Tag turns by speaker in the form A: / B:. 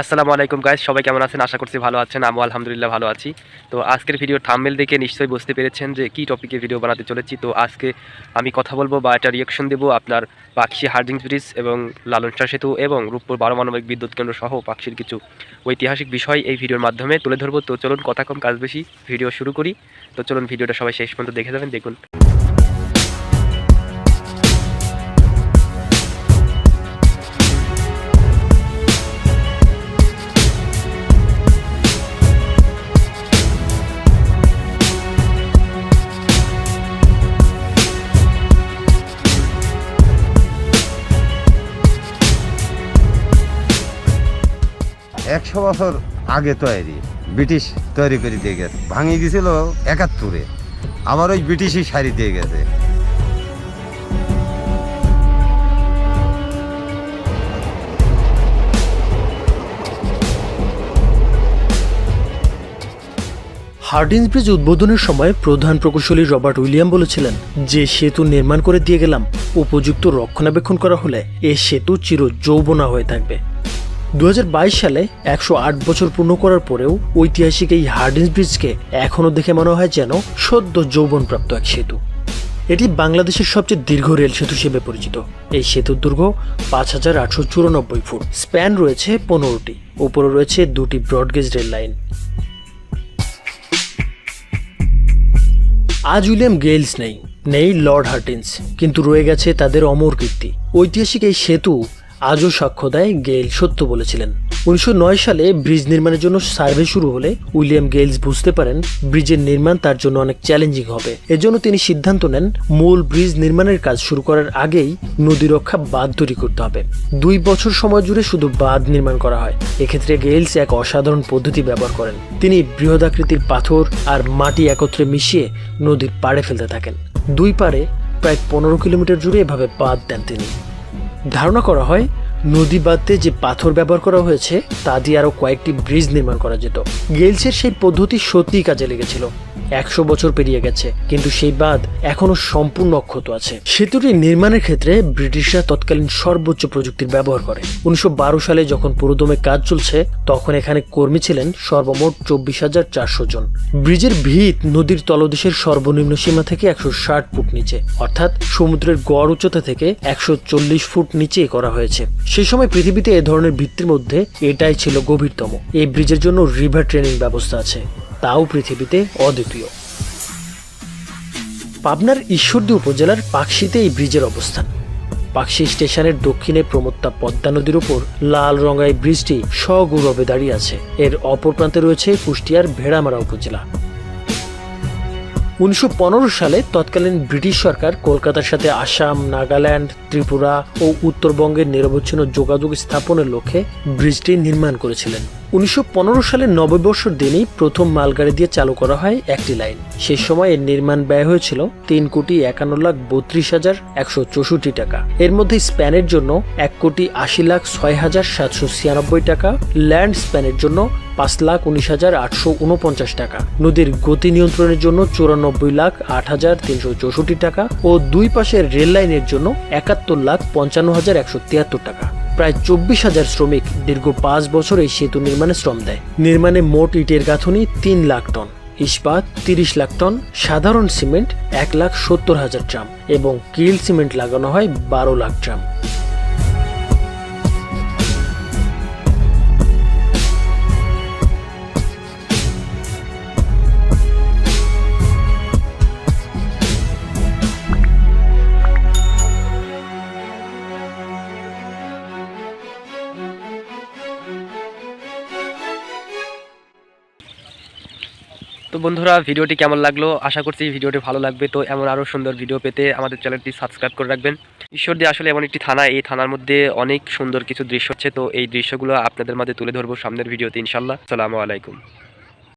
A: আসসালামু আলাইকুম গাইস সবাই কেমন আছেন? আশা করছি ভালো আছেন আমি আলহামদুলিল্লাহ ভালো আছি। তো আজকের ভিডিওর থাম্বনেল দেখে নিশ্চয়ই বুঝতে পেরেছেন যে কী টপিকে ভিডিও বানাতে চলেছি। তো আজকে আমি কথা বলব বা একটা রিয়াকশন দেবো আপনার পাকশি হার্ডিং ব্রিজ এবং লালন সেতু এবং রূপপুর পারমাণবিক বিদ্যুৎ কেন্দ্র সহ পাকশির কিছু ঐতিহাসিক বিষয় এই ভিডিওর মাধ্যমে তুলে ধরবো। তো চলুন কথা কম, কাজ বেশি ভিডিও শুরু করি। তো চলুন ভিডিওটা সবাই শেষ পর্যন্ত দেখে যাবেন, দেখুন।
B: একশো বছর আগে তৈরি, ব্রিটিশ তৈরি করে দিয়ে গেছে। ভাঙিয়ে গেছিল একাত্তরে, আবার ওই ব্রিটিশই শাড়ি দিয়ে গেছে।
C: হার্ডিন্স ব্রিজ উদ্বোধনের সময় প্রধান প্রকৌশলী রবার্ট উইলিয়াম বলেছিলেন, যে সেতু নির্মাণ করে দিয়ে গেলাম, উপযুক্ত রক্ষণাবেক্ষণ করা হলে এ সেতু চির যৌবনা হয়ে থাকবে। দু হাজার বাইশ সালে একশো আট বছর পূর্ণ করার পরেও ঐতিহাসিক এই হার্ডিন্স ব্রিজকে এখনও দেখে মনে হয় যেন সদ্য যৌবনপ্রাপ্ত এক সেতু। এটি বাংলাদেশের সবচেয়ে দীর্ঘ রেল সেতু হিসেবে পরিচিত। এই সেতুর দৈর্ঘ্য পাঁচ হাজার আটশো চুরানব্বই ফুট। স্প্যান রয়েছে পনেরোটি। উপরে রয়েছে দুটি ব্রডগেজ রেল লাইন। আজ উইলিয়াম গেইলস নেই নেই লর্ড হার্টিন্স কিন্তু রয়ে গেছে তাদের অমর কীর্তি। ঐতিহাসিক এই সেতু আজও সাক্ষ্য দেয় গেইল, সত্য বলেছিলেন। উনিশশো নয় সালে ব্রিজ নির্মাণের জন্য সার্ভে শুরু হলে উইলিয়াম গেইলস বুঝতে পারেন ব্রিজের নির্মাণ তার জন্য অনেক চ্যালেঞ্জিং হবে। এজন্য তিনি সিদ্ধান্ত নেন, মূল ব্রিজ নির্মাণের কাজ শুরু করার আগেই নদী রক্ষা বাঁধ তৈরি করতে হবে। দুই বছর সময় জুড়ে শুধু বাঁধ নির্মাণ করা হয়। এক্ষেত্রে গেইলস এক অসাধারণ পদ্ধতি ব্যবহার করেন। তিনি বৃহদাকৃতির পাথর আর মাটি একত্রে মিশিয়ে নদীর পাড়ে ফেলতে থাকেন। দুই পারে প্রায় পনেরো কিলোমিটার জুড়ে এভাবে বাঁধ দেন তিনি। ধারণা করা হয় নদী বাঁধতে যে পাথর ব্যবহার করা হয়েছে, তা দিয়ে আরও কয়েকটি ব্রিজ নির্মাণ করা যেত। গেলসের সেই পদ্ধতি সত্যিই কাজে লেগেছিল। একশো বছর পেরিয়ে গেছে, কিন্তু সেই বাঁধ এখনও সম্পূর্ণ অক্ষত আছে। সেতুটি নির্মাণের ক্ষেত্রে ব্রিটিশরা তৎকালীন সর্বোচ্চ প্রযুক্তির ব্যবহার করে। উনিশশো বারো সালে যখন পুরোদমে কাজ চলছে, তখন এখানে কর্মী ছিলেন সর্বমোট চব্বিশ হাজার চারশো জন। ব্রিজের ভিত নদীর তলদেশের সর্বনিম্ন সীমা থেকে একশো ষাট ফুট নিচে, অর্থাৎ সমুদ্রের গড় উচ্চতা থেকে একশো চল্লিশ ফুট নিচে করা হয়েছে। সেই সময় পৃথিবীতে এ ধরনের বৃত্তির মধ্যে এটাই ছিল গভীরতম। এই ব্রিজের জন্য রিভার ট্রেনিং ব্যবস্থা আছে। তাও পৃথিবীতে অদ্বিতীয়। পাবনার ঈশ্বরদী উপজেলার পাকশিতে এই ব্রিজের অবস্থান। পাকশি স্টেশনের দক্ষিণে প্রমত্তা পদ্মা নদীর উপর লাল রঙাই ব্রিজটি সগৌরবে দাঁড়িয়ে আছে। এর অপর প্রান্তে রয়েছে কুষ্টিয়ার ভেড়ামারা উপজেলা। উনিশশো পনেরো সালে তৎকালীন ব্রিটিশ সরকার কলকাতার সাথে আসাম, নাগাল্যান্ড, ত্রিপুরা ও উত্তরবঙ্গের নিরবচ্ছিন্ন যোগাযোগ স্থাপনের লক্ষ্যে ব্রিজটি নির্মাণ করেছিলেন। উনিশশো সালের নববর্ষর দিনেই প্রথম মালগাড়ি দিয়ে চালু করা হয় একটি লাইন। সে সময় এর নির্মাণ ব্যয় হয়েছিল তিন কোটি একান্ন লাখ বত্রিশ হাজার একশো চৌষট্টি টাকা। এর মধ্যে স্প্যানের জন্য এক কোটি আশি লাখ ছয় হাজার সাতশো ছিয়ানব্বই টাকা, ল্যান্ড স্প্যানের জন্য পাঁচ লাখ উনিশ হাজার আটশো উনপঞ্চাশ টাকা। নদীর গতি নিয়ন্ত্রণের জন্য চুরানব্বই লাখ আট হাজার তিনশো চৌষট্টি টাকা ও দুই পাশের রেল লাইনের জন্য একাত্তর লাখ পঞ্চান্ন হাজার একশো তিয়াত্তর টাকা। প্রায় চব্বিশ হাজার শ্রমিক দীর্ঘ পাঁচ বছর এই সেতু নির্মাণে শ্রম দেয়। নির্মাণে মোট ইটের গাঁথনি তিন লাখ টন, ইস্পাত তিরিশ লাখ টন, সাধারণ সিমেন্ট এক লাখ সত্তর হাজার ট্রাম এবং কিল সিমেন্ট লাগানো হয় বারো লাখ ট্রাম।
A: তো বন্ধুরা, ভিডিওটি কেমন লাগল? আশা করছি ভিডিওটি ভালো লাগবে। তো এমন আরও সুন্দর ভিডিও পেতে আমাদের চ্যানেলটি সাবস্ক্রাইব করে রাখবেন। ঈশ্বরদী আসলে এমন একটি থানা। এই থানার মধ্যে অনেক সুন্দর কিছু দৃশ্য হচ্ছে। তো এই দৃশ্যগুলো আপনাদের মাঝে তুলে ধরবো সামনের ভিডিওতে ইনশাল্লাহ। সালামু আলাইকুম।